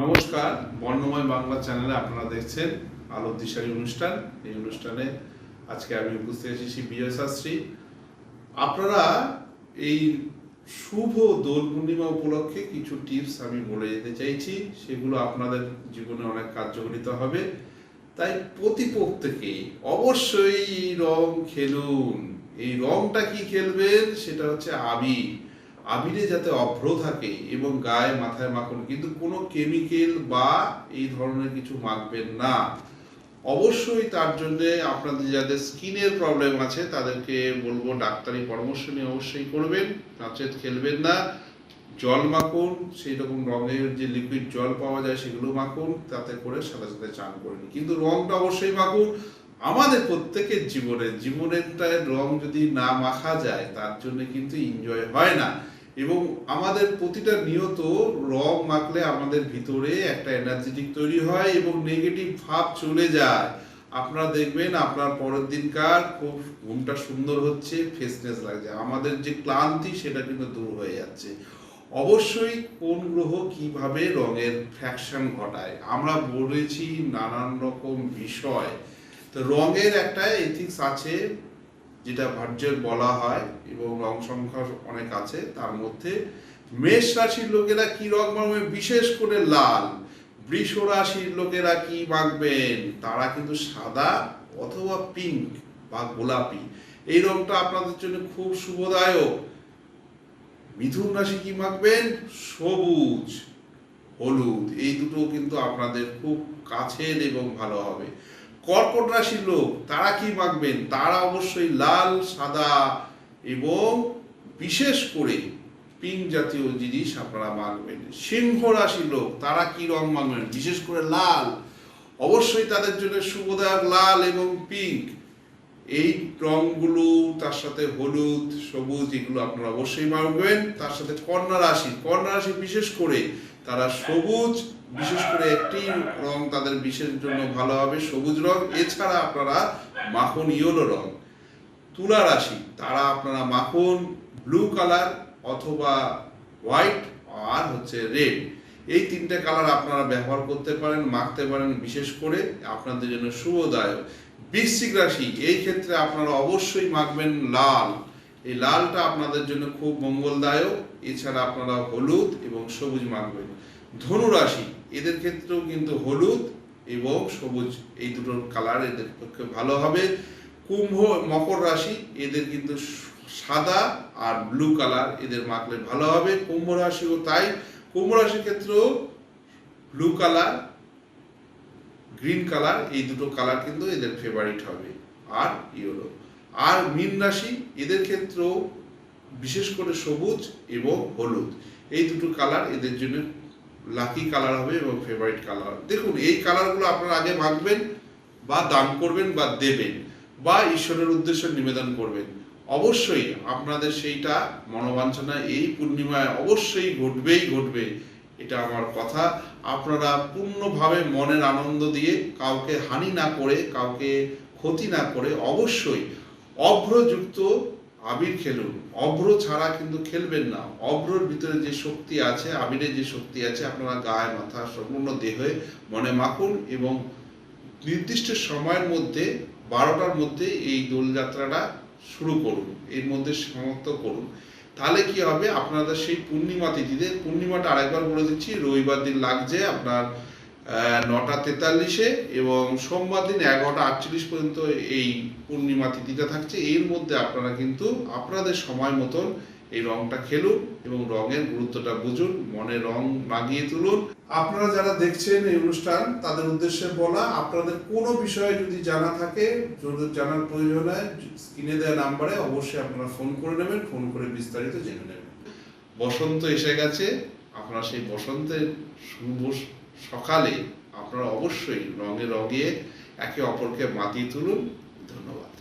নমস্কার, বর্ণময় বাংলা চ্যানেলে আপনারা দেখছেন আলো দিশারি অনুষ্ঠান। এই অনুষ্ঠানে আজকে আমি উপস্থিত আছি বিজয় শাস্ত্রী। আপনারা এই শুভ দোল পূর্ণিমা উপলক্ষে কিছু টিপস আমি বলে যেতে চাইছি। সেগুলো আপনাদের জীবনে অনেক কার্যকরিত হবে। তাই প্রতি অবশ্যই রং খেলুন। এই রংটা কি খেলবেন? সেটা হচ্ছে আবির আবিরে যাতে অভ্র থাকে এবং গায়ে মাথায় মাখুন, কিন্তু কোনো কেমিক্যাল বা এই ধরনের কিছু মাখবেন না। অবশ্যই তার জন্য আপনাদের যাদের স্কিনের প্রবলেম আছে, তাদেরকে বলব ডাক্তারি পরামর্শ নিয়ে অবশ্যই করবেন নাচেত খেলবেন না। জল মাখুন সেই রকম রঙের যে লিকুইড জল পাওয়া যায় সেগুলো মাখুন, তাতে করে সাথে সাথে চান করে কিন্তু রংটা অবশ্যই মাখুন। আমাদের প্রত্যেকের জীবনে, জীবনেরটায় রং যদি না মাখা যায়, তার জন্য কিন্তু এনজয় হয় না। এবং আমাদের প্রতিটা নিয়ত রং মাখলে আমাদের ভিতরে একটা এনার্জেটিক তৈরি হয় এবং নেগেটিভ ভাব চলে যায়। আপনারা দেখবেন আপনার পরের দিনকার খুব ঘুমটা সুন্দর হচ্ছে ফ্রেশনেস লাগছে। আমাদের যে ক্লান্তি সেটা কিন্তু দূর হয়ে যাচ্ছে। অবশ্যই কোন গ্রহ কীভাবে রঙের ফ্যাকশন ঘটায়? আমরা বলেছি নানান রকম বিষয়। তো রঙের একটা এথিক্স আছে যেটা ভার্যের বলা হয় এবং রং সংখ্যা অনেক আছে, তার মধ্যে মেষ রাশির লোকেরা কি রং মাখবে? বিশেষ করে লাল। বৃষ রাশির লোকেরা কি মাখবেন? তারা কিন্তু সাদা অথবা পিঙ্ক বা গোলাপি। এই রংটা আপনাদের জন্য খুব শুভদায়ক। মিথুন রাশি কি মাখবেন? সবুজ, হলুদ। এই দুটো কিন্তু আপনাদের খুব কাছের এবং ভালো হবে। কর্কট রাশির লোক, তারা কি মাখবেন? তারা অবশ্যই লাল, সাদা এবং বিশেষ করে পিঙ্ক জাতীয় জিনিস আপনারা মাখবেন। সিংহ রাশির লোক, তারা কি রং মাখবেন? বিশেষ করে লাল। অবশ্যই তাদের জন্য শুভদায়ক লাল এবং পিঙ্ক এই রংগুলো, তার সাথে হলুদ, সবুজ, এগুলো আপনারা অবশ্যই মাখবেন তার সাথে কন্যা রাশি কন্যা রাশি বিশেষ করে তারা সবুজ, বিশেষ করে একটি রং তাদের বিশেষ জন্য ভালো হবে, সবুজ রং। এছাড়া আপনারা মাখন, ইয়েলো রং। তুলা রাশি, তারা আপনারা মাখন, ব্লু কালার অথবা হোয়াইট আর হচ্ছে রেড। এই তিনটে কালার আপনারা ব্যবহার করতে পারেন, মাখতে পারেন, বিশেষ করে আপনাদের জন্য শুভদায়ক। বৃশ্চিক রাশি, এই ক্ষেত্রে আপনারা অবশ্যই মাখবেন লাল। এই লালটা আপনাদের জন্য খুব মঙ্গলদায়ক, এছাড়া আপনারা হলুদ এবং সবুজ মাখবেন। ধনু রাশি, এদের ক্ষেত্রেও কিন্তু হলুদ এবং সবুজ, এই দুটোর কালার এদের পক্ষে ভালো হবে। কুম্ভ, মকর রাশি, এদের কিন্তু সাদা আর ব্লু কালার এদের মাখলে ভালো হবে। কুম্ভ রাশিও তাই। কুম্ভ রাশির ক্ষেত্রেও ব্লু কালার গ্রিন কালার, এই দুটো কালার কিন্তু এদের ফেভারিট হবে। আর ইয়েলো। আর মীন রাশি, এদের ক্ষেত্রেও বিশেষ করে সবুজ এবং হলুদ। এই দুটো কালার এদের জন্য লাকি কালার হবে এবং ফেভারিট কালার দেখুন, এই কালারগুলো আপনারা আগে মাখবেন বা দান করবেন বা দেবেন বা ঈশ্বরের উদ্দেশ্যে নিবেদন করবেন। অবশ্যই আপনাদের সেইটা মনোবাঞ্ছনা এই পূর্ণিমায় অবশ্যই ঘটবেই ঘটবে। এটা আমার কথা। আপনারা পূর্ণভাবে মনের আনন্দ দিয়ে কাউকে হানি না করে, কাউকে ক্ষতি না করে অবশ্যই অভ্রযুক্ত আবির খেলুন। অভ্র ছাড়া কিন্তু খেলবেন না। অভ্রর ভিতরে যে শক্তি আছে আবিরের যে শক্তি আছে, আপনারা গায়ে, মাথা, সম্পূর্ণ দেহে মনে মাখুন এবং নির্দিষ্ট সময়ের মধ্যে, বারোটার মধ্যে এই দোলযাত্রাটা শুরু করুন। এর মধ্যে সমাপ্ত করুন। তাহলে কি হবে? আপনাদের সেই পূর্ণিমা তিথিতে, পূর্ণিমাটা আরেকবার বলে দিচ্ছি, রবিবার দিন লাগছে আপনার নটা তেতাল্লিশে এবং সোমবার দিন এগারোটা আটচল্লিশ পর্যন্ত এই পূর্ণিমা তিথিটা থাকছে। এর মধ্যে আপনারা কিন্তু আপনাদের সময় মতন এই রংটা খেলুন এবং রঙের গুরুত্বটা বুঝুন মনে রং লাগিয়ে তুলুন। আপনারা যারা দেখছেন এই অনুষ্ঠান, তাদের উদ্দেশ্যে বলা, আপনাদের কোনো বিষয়ে যদি জানা থাকে জানার প্রয়োজন হয়, স্ক্রিনে দেওয়া নাম্বারে অবশ্যই আপনারা ফোন করে নেবেন, ফোন করে বিস্তারিত জেনে নেবেন। বসন্ত এসে গেছে, আপনারা সেই বসন্তের শুভ সকালে আপনারা অবশ্যই রঙে রঙিয়ে একে অপরকে মাতিয়ে তুলুন। ধন্যবাদ।